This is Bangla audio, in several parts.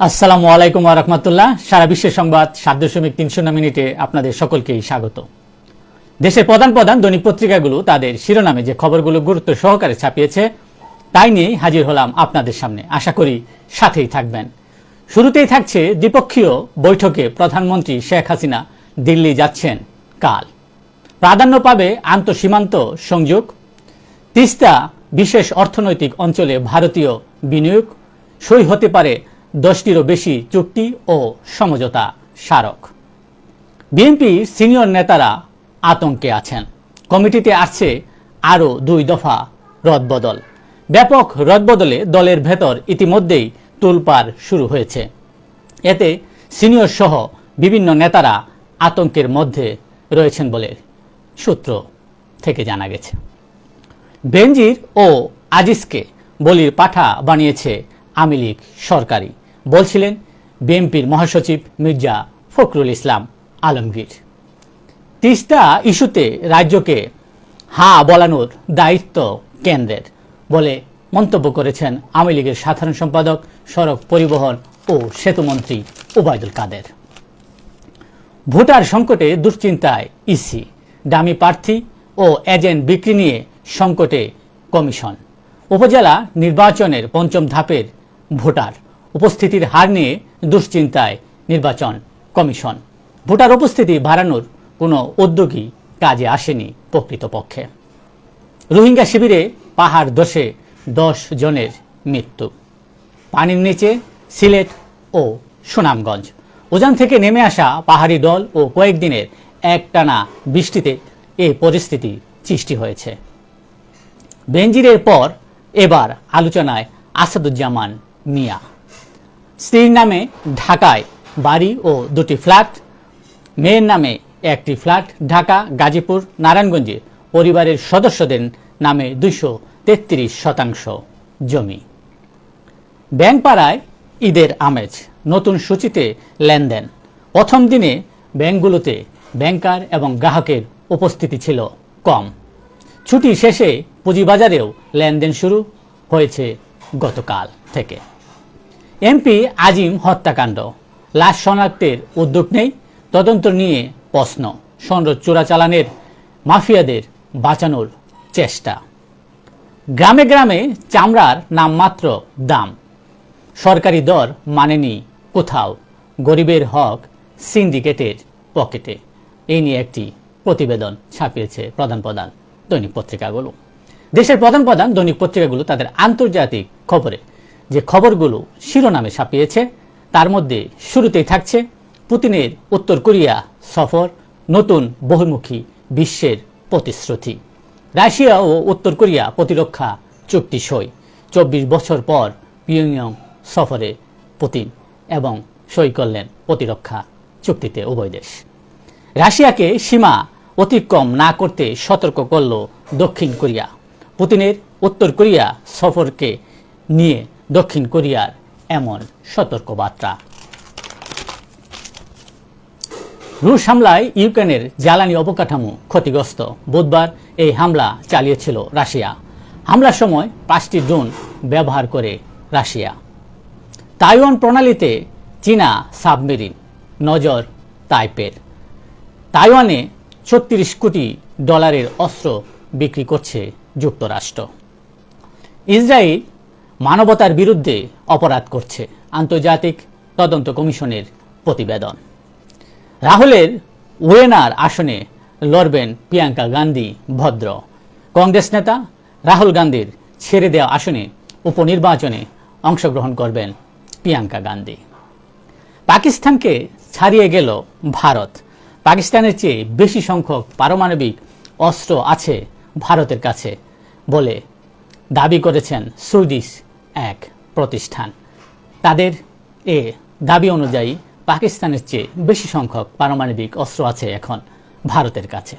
আসসালামু আলাইকুম রহমতুল্লাহ। সারা বিশ্বের সংবাদ, সাত দশমিক তিন শূন্য মিনিটে আপনাদের সকলকেই স্বাগত। দেশের প্রধান প্রধান দৈনিক পত্রিকাগুলো তাদের শিরোনামে যে খবরগুলো গুরুত্ব সহকারে ছাপিয়েছে, তাই নিয়েই হাজির হলাম আপনাদের সামনে। আশা করি সাথেই থাকবেন। শুরুতেই থাকছে দ্বিপক্ষীয় বৈঠকে প্রধানমন্ত্রী শেখ হাসিনা দিল্লি যাচ্ছেন কাল। প্রাধান্য পাবে আন্তঃসীমান্ত সংযোগ, তিস্তা বিশেষ অর্থনৈতিক অঞ্চলে ভারতীয় বিনিয়োগ, সই হতে পারে দশটিরও বেশি চুক্তি ও সমঝোতা স্মারক। বিএনপির সিনিয়র নেতারা আতঙ্কে আছেন। কমিটিতে আসছে আরও দুই দফা রদবদল। ব্যাপক রদবদলে দলের ভেতর ইতিমধ্যেই তোলপাড় শুরু হয়েছে। এতে সিনিয়র সহ বিভিন্ন নেতারা আতঙ্কের মধ্যে রয়েছেন বলে সূত্র থেকে জানা গেছে। বেনজির ও আজিজকে বলির পাঠা বানিয়েছে আওয়ামী লীগ সরকারি বলছিলেন বিএনপির মহাসচিব মির্জা ফখরুল ইসলাম আলমগীর। তিস্তা ইস্যুতে রাজ্যকে হা বলানোর দায়িত্ব কেন্দ্রের বলে মন্তব্য করেছেন আওয়ামী লীগের সাধারণ সম্পাদক, সড়ক পরিবহন ও সেতুমন্ত্রী ওবায়দুল কাদের। ভোটার সংকটে দুশ্চিন্তায় ইসি, দামি প্রার্থী ও এজেন্ট বিক্রি নিয়ে সংকটে কমিশন। উপজেলা নির্বাচনের পঞ্চম ধাপের ভোটার উপস্থিতির হার নিয়ে দুশ্চিন্তায় নির্বাচন কমিশন। ভোটার উপস্থিতি বাড়ানোর কোনো উদ্যোগী কাজে আসেনি প্রকৃতপক্ষে। রোহিঙ্গা শিবিরে পাহাড় দোষে দশ জনের মৃত্যু। পানির নিচে সিলেট ও সুনামগঞ্জ। উজান থেকে নেমে আসা পাহাড়ি দল ও কয়েকদিনের একটানা বৃষ্টিতে এই পরিস্থিতি সৃষ্টি হয়েছে। বেনজিরের পর এবার আলোচনায় আসাদুজ্জামান মিয়া। স্ত্রীর নামে ঢাকায় বাড়ি ও দুটি ফ্ল্যাট, মেয়ের নামে একটি ফ্ল্যাট ঢাকা, গাজীপুর, নারায়ণগঞ্জে পরিবারের সদস্যদের নামে দুইশো তেত্রিশ শতাংশ জমি। ব্যাংকপাড়ায় ঈদের আমেজ, নতুন সূচিতে লেনদেন। প্রথম দিনে ব্যাংকগুলোতে ব্যাংকার এবং গ্রাহকের উপস্থিতি ছিল কম। ছুটি শেষে পুঁজিবাজারেও লেনদেন শুরু হয়েছে গতকাল থেকে। এমপি আজিম হত্যাকাণ্ড। লাশ শনাক্তের উদ্যোগ নেই, তদন্ত নিয়ে প্রশ্ন। সন্দ্র চোরাচালানের মাফিয়াদের বাঁচানোর চেষ্টা। গ্রামে গ্রামে চামড়ার নামমাত্র দাম। সরকারি দর মানেনি কোথাও। গরিবের হক সিন্ডিকেটের পকেটে। এই নিয়ে একটি প্রতিবেদন ছাপিয়েছে প্রধান প্রধান দৈনিক পত্রিকাগুলো। দেশের প্রধান প্রধান দৈনিক পত্রিকাগুলো তাদের আন্তর্জাতিক খবরে যে খবরগুলো শিরোনামে ছাপিয়েছে, তার মধ্যে শুরুতেই থাকছে পুতিনের উত্তর কোরিয়া সফর, নতুন বহুমুখী বিশ্বের প্রতিশ্রুতি। রাশিয়া ও উত্তর কোরিয়া প্রতিরক্ষা চুক্তি সই। চব্বিশ বছর পর পিয়ংইয়ং সফরে পুতিন এবং সই করলেন প্রতিরক্ষা চুক্তিতে উভয় দেশ। রাশিয়াকে সীমা অতিক্রম না করতে সতর্ক করল দক্ষিণ কোরিয়া। পুতিনের উত্তর কোরিয়া সফরকে নিয়ে দক্ষিণ কোরিয়ার এমন সতর্কবার্তা। রুশ হামলায় ইউক্রেনের জ্বালানি অবকাঠামো ক্ষতিগ্রস্ত। বুধবার এই হামলা চালিয়েছিল রাশিয়া। হামলার সময় পাঁচটি ড্রোন ব্যবহার করে রাশিয়া। তাইওয়ান প্রণালীতে চীনা সাবমেরিন, নজর তাইপের। তাইওয়ানে ছত্রিশ কোটি ডলারের অস্ত্র বিক্রি করছে যুক্তরাষ্ট্র। ইসরায়েল মানবতার বিরুদ্ধে অপরাধ করছে আন্তর্জাতিক তদন্ত কমিশনের প্রতিবেদন। রাহুলের ওয়েনার আসনে লড়বেন প্রিয়াঙ্কা গান্ধী ভদ্র। কংগ্রেস নেতা রাহুল গান্ধীর ছেড়ে দেওয়া আসনে উপনির্বাচনে অংশগ্রহণ করবেন প্রিয়াঙ্কা গান্ধী। পাকিস্তানকে ছাড়িয়ে গেল ভারত। পাকিস্তানের চেয়ে বেশি সংখ্যক পারমাণবিক অস্ত্র আছে ভারতের কাছে বলে দাবি করেছেন সুইডিশ এক প্রতিষ্ঠান। তাদের এ দাবি অনুযায়ী পাকিস্তানের চেয়ে বেশি সংখ্যক পারমাণবিক অস্ত্র আছে এখন ভারতের কাছে।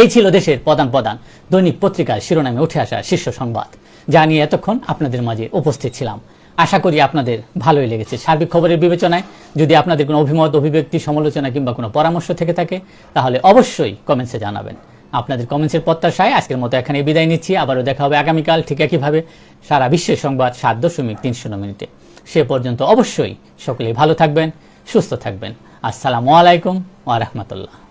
এই ছিল দেশের প্রধান প্রধান দৈনিক পত্রিকার শিরোনামে উঠে আসা শীর্ষ সংবাদ, যা নিয়ে এতক্ষণ আপনাদের মাঝে উপস্থিত ছিলাম। আশা করি আপনাদের ভালোই লেগেছে। সার্বিক খবরের বিবেচনায় যদি আপনাদের কোনো অভিমত, অভিব্যক্তি, সমালোচনা কিংবা কোনো পরামর্শ থেকে থাকে, তাহলে অবশ্যই কমেন্টসে জানাবেন। আপনাদের কমেন্টসের প্রত্যাশায় আজকের মতো এখানে বিদায় নিচ্ছি। আবারও দেখা হবে আগামীকাল ঠিক একইভাবে সারা বিশ্বের সংবাদ সাত দশমিক তিন শূন্য মিনিটে। সে পর্যন্ত অবশ্যই সকলেই ভালো থাকবেন, সুস্থ থাকবেন। আসসালামু আলাইকুম ওয়া রাহমাতুল্লাহ।